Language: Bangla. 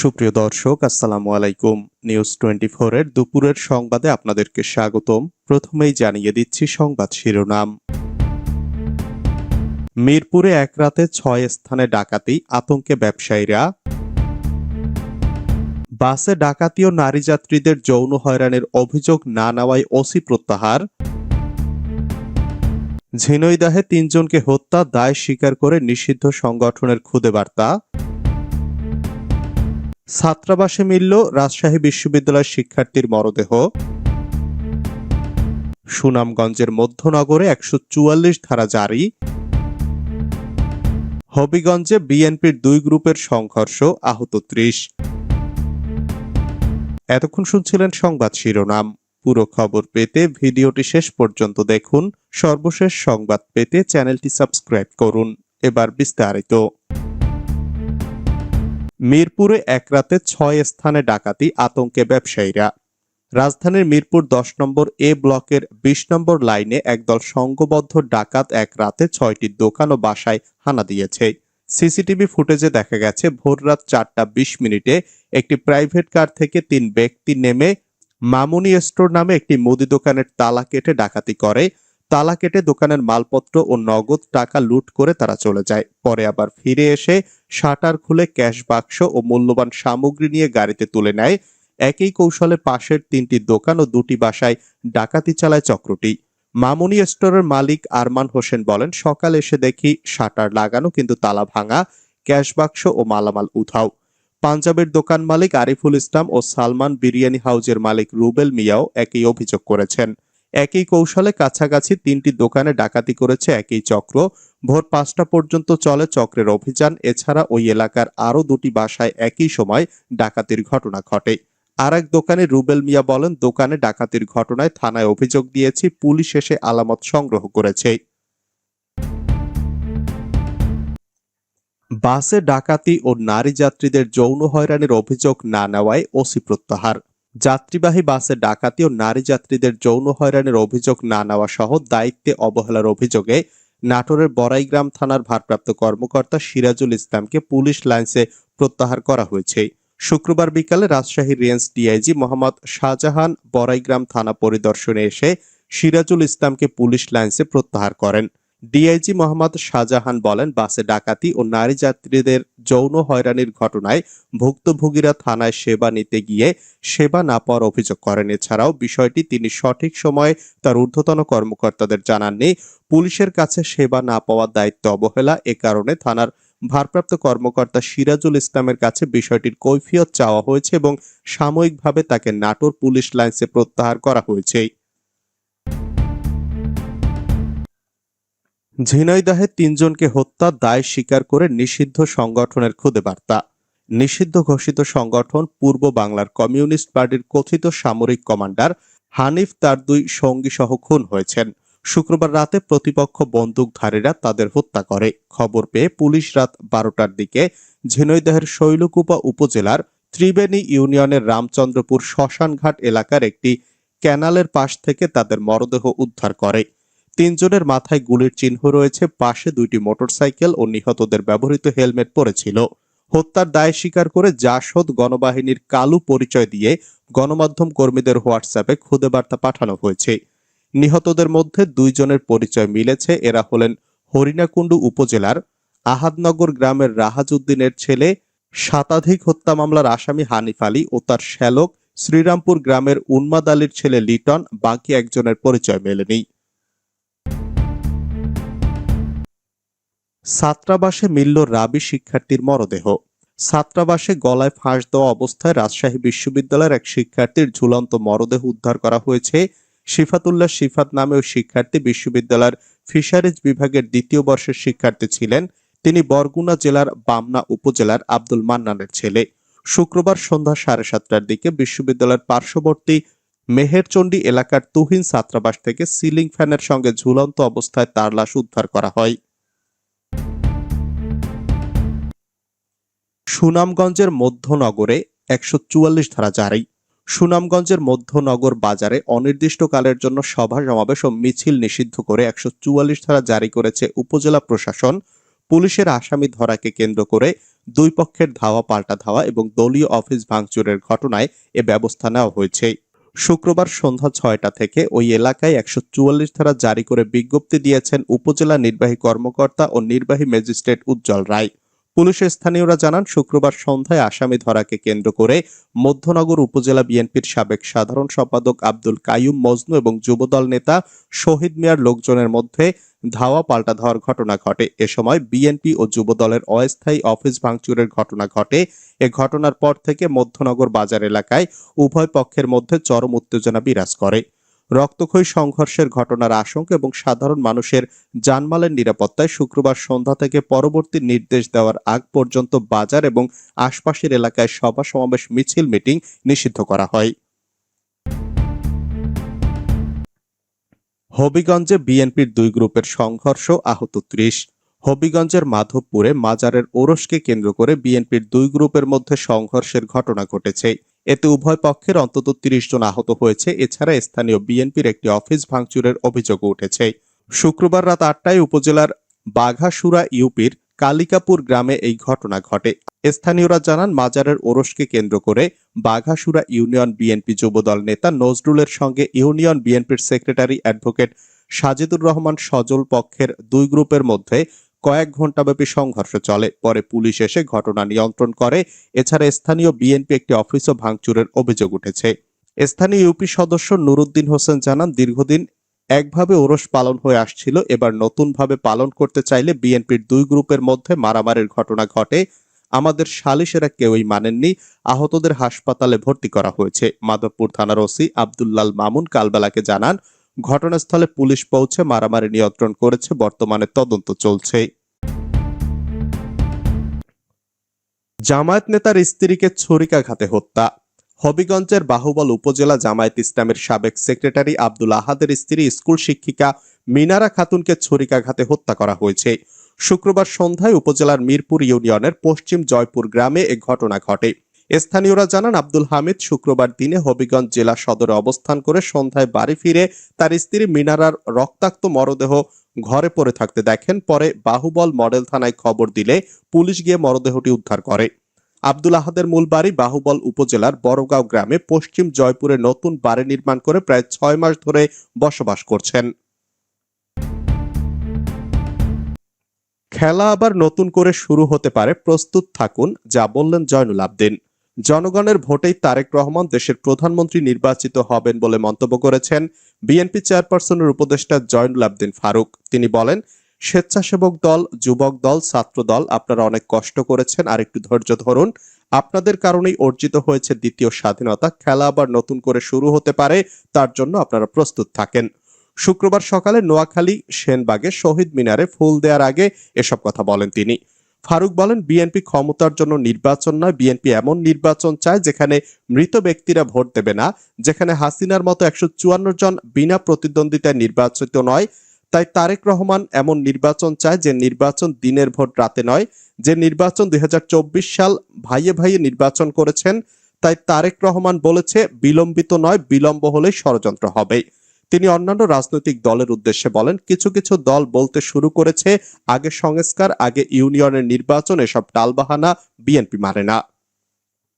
সুপ্রিয় দর্শক, আসসালামু আলাইকুম। নিউজ টোয়েন্টি এর দুপুরের সংবাদে আপনাদেরকে স্বাগতম। প্রথমেই জানিয়ে দিচ্ছি সংবাদ শিরোনাম। মিরপুরে এক রাতে ছয় স্থানে ডাকাতি, আতঙ্কে ব্যবসায়ীরা। বাসে ডাকাতি ও নারী যাত্রীদের যৌন হয়রানির অভিযোগ না নেওয়ায় ওসি প্রত্যাহার। ঝিনৈদাহে তিনজনকে হত্যা, দায় স্বীকার করে নিষিদ্ধ সংগঠনের খুদে বার্তা। ছাত্রাবাসে মিলল রাজশাহী বিশ্ববিদ্যালয়ের শিক্ষার্থীর মরদেহ। সুনামগঞ্জের মধ্যনগরে একশো চুয়াল্লিশ ধারা জারি। হবিগঞ্জে বিএনপির দুই গ্রুপের সংঘর্ষ, আহত ত্রিশ। এতক্ষণ শুনছিলেন সংবাদ শিরোনাম। পুরো খবর পেতে ভিডিওটি শেষ পর্যন্ত দেখুন। সর্বশেষ সংবাদ পেতে চ্যানেলটি সাবস্ক্রাইব করুন। এবার বিস্তারিত। মিরপুরে এক রাতে ছয় স্থানে ডাকাতি আতঙ্কে ব্যবসায়ীরা। রাজধানীর মিরপুর দশ নম্বর এ ব্লকের বিশ নম্বর লাইনে একদল সংঘবদ্ধ ডাকাত এক রাতে ছয়টি দোকান ও বাসায় হানা দিয়েছে। সিসিটিভি ফুটেজে দেখা গেছে, ভোররাত চারটা বিশ মিনিটে একটি প্রাইভেট কার থেকে তিন ব্যক্তি নেমে মামুনি স্টোর নামে একটি মুদি দোকানের তালা কেটে ডাকাতি করে। তালা কেটে দোকানের মালপত্র ও নগদ টাকা লুট করে তারা চলে যায়। পরে আবার ফিরে এসে শাটার খুলে ক্যাশ বাক্স ও মূল্যবান সামগ্রী নিয়ে গাড়িতে তুলে নেয়। একই কৌশলে পাশের তিনটি দোকান ও দুটি বাসায় ডাকাতি চালায় চক্রটি। মামুনি স্টোরের মালিক আরমান হোসেন বলেন, সকালে এসে দেখি শাটার লাগানো কিন্তু তালা ভাঙা, ক্যাশ বাক্স ও মালামাল উধাও। পাঞ্জাবের দোকান মালিক আরিফুল ইসলাম ও সালমান বিরিয়ানি হাউজের মালিক রুবেল মিয়াও একই অভিযোগ করেছেন। একই কৌশলে কাছাকাছি তিনটি দোকানে ডাকাতি করেছে একই চক্র। ভোর পাঁচটা পর্যন্ত চলে চক্রের অভিযান। এছাড়া ওই এলাকার আরও দুটি বাসায় একই সময় ডাকাতির ঘটনা ঘটে। আর এক দোকানে রুবেল মিয়া বলেন, দোকানে ডাকাতির ঘটনায় থানায় অভিযোগ দিয়েছি, পুলিশ এসে আলামত সংগ্রহ করেছে। বাসে ডাকাতি ও নারী যাত্রীদের যৌন হয়রানির অভিযোগ না নেওয়ায় ওসি প্রত্যাহার। যাত্রীবাহী বাসে ডাকাতি ও নারী যাত্রীদের যৌন হয়রানির অভিযোগ না নেওয়া সহ দায়িত্বে অবহেলার অভিযোগে নাটোরের বড়াইগ্রাম থানার ভারপ্রাপ্ত কর্মকর্তা সিরাজুল ইসলামকে পুলিশ লাইন্সে প্রত্যাহার করা হয়েছে। শুক্রবার বিকালে রাজশাহী রেঞ্জ ডিআইজি মোহাম্মদ শাহজাহান বড়াইগ্রাম থানা পরিদর্শনে এসে সিরাজুল ইসলামকে পুলিশ লাইন্সে প্রত্যাহার করেন। ডিআইজি মোহাম্মদ শাহজাহান বলেন, বাসে ডাকাতি ও নারী যাত্রীদের যৌন হয়রানির ঘটনায় ভুক্তভোগীরা থানায় সেবা নিতে গিয়ে সেবা না পাওয়ার অভিযোগ করেন। এছাড়াও বিষয়টি তিনি সঠিক সময়ে তার ঊর্ধ্বতন কর্মকর্তাদের জানাননি। পুলিশের কাছে সেবা না পাওয়ার দায়িত্ব অবহেলা এ কারণে থানার ভারপ্রাপ্ত কর্মকর্তা সিরাজুল ইসলামের কাছে বিষয়টির কৈফিয়ত চাওয়া হয়েছে এবং সাময়িকভাবে তাকে নাটোর পুলিশ লাইন্সে প্রত্যাহার করা হয়েছে। ঝিনাইদহে তিনজনকে হত্যা, দায় স্বীকার করে নিষিদ্ধ সংগঠনের খুদে বার্তা। নিষিদ্ধ ঘোষিত সংগঠন পূর্ব বাংলার কমিউনিস্ট পার্টির কথিত সামরিক কমান্ডার হানিফ তার দুই সঙ্গী সহ খুন হয়েছেন। শুক্রবার রাতে প্রতিপক্ষ বন্দুকধারীরা তাদের হত্যা করে। খবর পেয়ে পুলিশ রাত বারোটার দিকে ঝিনৈদহের শৈলকুপা উপজেলার ত্রিবেণী ইউনিয়নের রামচন্দ্রপুর শ্মশানঘাট এলাকার একটি ক্যানালের পাশ থেকে তাদের মরদেহ উদ্ধার করে। তিনজনের মাথায় গুলির চিহ্ন রয়েছে, পাশে দুইটি মোটরসাইকেল ও নিহতদের ব্যবহৃত হেলমেট পরেছিল হত্যার দায় স্বীকার করে জাসদ গণবাহিনীর কালু পরিচয় দিয়ে গণমাধ্যম কর্মীদের হোয়াটসঅ্যাপে খুদে বার্তা পাঠানো হয়েছে। নিহতদের মধ্যে দুইজনের পরিচয় মিলেছে, এরা হলেন হরিণাকুণ্ডু উপজেলার আহাদনগর গ্রামের রাহাজউদ্দিনের ছেলে শতাধিক হত্যা মামলার আসামি হানিফ আলী ও তার শ্যালক শ্রীরামপুর গ্রামের উন্মাদ আলীর ছেলে লিটন, বাকি একজনের পরিচয় মেলেনি। ছাত্রাবাসে মিলল রাবি শিক্ষার্থীর মরদেহ। ছাত্রাবাসে গলায় ফাঁস দেওয়া অবস্থায় রাজশাহী বিশ্ববিদ্যালয়ের এক শিক্ষার্থীর ঝুলন্ত মরদেহ উদ্ধার করা হয়েছে। শিফাতুল্লাহ শিফাত নামে ওই শিক্ষার্থী বিশ্ববিদ্যালয়ের ফিশারিজ বিভাগের দ্বিতীয় বর্ষের শিক্ষার্থী ছিলেন। তিনি বরগুনা জেলার বামনা উপজেলার আব্দুল মান্নানের ছেলে। শুক্রবার সন্ধ্যা সাড়ে সাতটার দিকে বিশ্ববিদ্যালয়ের পার্শ্ববর্তী মেহেরচণ্ডী এলাকার তুহিন ছাত্রাবাস থেকে সিলিং ফ্যানের সঙ্গে ঝুলন্ত অবস্থায় তার লাশ উদ্ধার করা হয়। সুনামগঞ্জের মধ্যনগরে একশো চুয়াল্লিশ ধারা জারি। সুনামগঞ্জের মধ্যনগর বাজারে অনির্দিষ্টকালের জন্য সভা সমাবেশ ও মিছিল নিষিদ্ধ করে একশো চুয়াল্লিশ ধারা জারি করেছে উপজেলা প্রশাসন। পুলিশের আসামি ধরাকে কেন্দ্র করে দুই পক্ষের ধাওয়া পাল্টা ধাওয়া এবং দলীয় অফিস ভাঙচুরের ঘটনায় এ ব্যবস্থা নেওয়া হয়েছে। শুক্রবার সন্ধ্যা ছয়টা থেকে ওই এলাকায় একশো চুয়াল্লিশ ধারা জারি করে বিজ্ঞপ্তি দিয়েছেন উপজেলা নির্বাহী কর্মকর্তা ও নির্বাহী ম্যাজিস্ট্রেট উজ্জ্বল রায়। পুলিশের স্থানীয়রা জানান, শুক্রবার সন্ধ্যায় আসামি ধরাকে কেন্দ্র করে মধ্যনগর উপজেলা বিএনপির সাবেক সাধারণ সম্পাদক আব্দুল কাইয়ুম, মজনু এবং যুবদল নেতা শহীদ মিয়ার লোকজনের মধ্যে ধাওয়া পাল্টা ধাওয়ার ঘটনা ঘটে। এ সময় বিএনপি ও যুবদলের অস্থায়ী অফিস ভাঙচুরের ঘটনা ঘটে। এ ঘটনার পর থেকে মধ্যনগর বাজার এলাকায় উভয় পক্ষের মধ্যে চরম উত্তেজনা বিরাজ করে। রক্তক্ষয়ী সংঘর্ষের ঘটনার আশঙ্কা এবং সাধারণ মানুষের জানমালের নিরাপত্তায় শুক্রবার সন্ধ্যা থেকে পরবর্তী নির্দেশ দেওয়ার আগ পর্যন্ত বাজার এবং আশপাশের এলাকায় সভা সমাবেশ মিছিল মিটিং নিষিদ্ধ করা হয়। হবিগঞ্জে বিএনপির দুই গ্রুপের সংঘর্ষ, আহত ত্রিশ। হবিগঞ্জের মাধবপুরে মাজারের ওরসকে কেন্দ্র করে বিএনপির দুই গ্রুপের মধ্যে সংঘর্ষের ঘটনা ঘটেছে। এতে উভয় পক্ষের অন্তত তিরিশ জন আহত হয়েছে। এছাড়া স্থানীয় বিএনপির একটি অফিস ভাঙচুরের অভিযোগ উঠেছে। শুক্রবার রাত আটটায় উপজেলার বাঘাসুরা ইউপির কালিকাপুর গ্রামে এই ঘটনা ঘটে। স্থানীয়রা জানান, মাজারের ওরসকে কেন্দ্র করে বাঘাসুরা ইউনিয়ন বিএনপি যুবদল নেতা নজরুলের সঙ্গে ইউনিয়ন বিএনপির সেক্রেটারি অ্যাডভোকেট সাজিদুর রহমান সজল পক্ষের দুই গ্রুপের মধ্যে কয়েক ঘণ্টাব্যাপী সংঘর্ষ চলে। পরে পুলিশ এসে ঘটনা নিয়ন্ত্রণ করে। এছাড়া স্থানীয় বিএনপি একটি অফিসও ভাঙচুরের অভিযোগ উঠেছে। স্থানীয় ইউপি সদস্য নুরুদ্দিন হোসেন জানান, দীর্ঘদিন একভাবে ওরস পালন হয়ে আসছিল। এবার নতুনভাবে পালন করতে চাইলে বিএনপির দুই গ্রুপের মধ্যে মারামারির ঘটনা ঘটে। আমাদের সালিশেরা কেউই মানেননি। আহতদের হাসপাতালে ভর্তি করা হয়েছে। মাধবপুর থানার ওসি আবদুল্লাল মামুন কালবেলাকে জানান ঘটনাস্থলে পুলিশ পৌঁছে মারামারি নিয়ন্ত্রণ করেছে, বর্তমানে তদন্ত চলছে। জামায়াত নেতার স্ত্রীকে ছুরিকাঘাতে হত্যা। হবিগঞ্জের বাহুবল উপজেলা জামায়াত ইসলামের সাবেক সেক্রেটারি আব্দুল আহাদের স্ত্রী স্কুল শিক্ষিকা মিনারা খাতুনকে ছুরিকাঘাতে হত্যা করা হয়েছে। শুক্রবার সন্ধ্যায় উপজেলার মিরপুর ইউনিয়নের পশ্চিম জয়পুর গ্রামে এ ঘটনা ঘটে। স্থানীয়রা জানান, আব্দুল হামিদ শুক্রবার দিনে হবিগঞ্জ জেলা সদরে অবস্থান করে সন্ধ্যায় বাড়ি ফিরে তার স্ত্রী মিনারার রক্তাক্ত মরদেহ ঘরে পড়ে থাকতে দেখেন। পরে বাহুবল মডেল থানায় খবর দিলে পুলিশ গিয়ে মরদেহটি উদ্ধার করে। আব্দুল আহাদের মূল বাড়ি বাহুবল উপজেলার বড়গাঁও গ্রামে পশ্চিম জয়পুরে নতুন বাড়ি নির্মাণ করে প্রায় ছয় মাস ধরে বসবাস করছেন। খেলা আবার নতুন করে শুরু হতে পারে। প্রস্তুত থাকুন, যা বললেন জয়নুল আবদিন। জনগণের ভোটেই তারেক রহমান দেশের প্রধানমন্ত্রী নির্বাচিত হবেন বলে মন্তব্য করেছেন বিএনপি চেয়ারপারসনের উপদেষ্টা জয়নুল আবদিন ফারুক। তিনি বলেন, স্বেচ্ছাসেবক দল, যুবক দল, ছাত্র দল, আপনারা অনেক কষ্ট করেছেন আর একটু ধৈর্য ধরুন। আপনাদের কারণেই অর্জিত হয়েছে দ্বিতীয় স্বাধীনতা, খেলা আবার নতুন করে শুরু হতে পারে, তার জন্য আপনারা প্রস্তুত থাকেন। শুক্রবার সকালে নোয়াখালী, সেনবাগে, শহীদ মিনারে ফুল দেওয়ার আগে এসব কথা বলেন তিনি। ফারুক বলেন, বিএনপি ক্ষমতার জন্য নির্বাচন নয়, বিএনপি এমন নির্বাচন চায় যেখানে মৃত ব্যক্তিরা ভোট দেবে না, যেখানে হাসিনার মতো একশো চুয়ান্ন জন বিনা প্রতিদ্বন্দ্বিতায় নির্বাচিত নয়। তাই তারেক রহমান এমন নির্বাচন চায় যে নির্বাচন দিনের ভোট রাতে নয়, যে নির্বাচন দুই হাজার চব্বিশ সাল ভাইয়ে ভাইয়ে নির্বাচন করেছেন। তাই তারেক রহমান বলেছে, বিলম্বিত নয়, বিলম্ব হলেই ষড়যন্ত্র হবে। তিনি অন্যান্য রাজনৈতিক দলের উদ্দেশ্যে বলেন, কিছু কিছু দল বলতে শুরু করেছে, আগে সংস্কার, আগে ইউনিয়নের নির্বাচন, এসব টালবাহানা বিএনপি মানে না।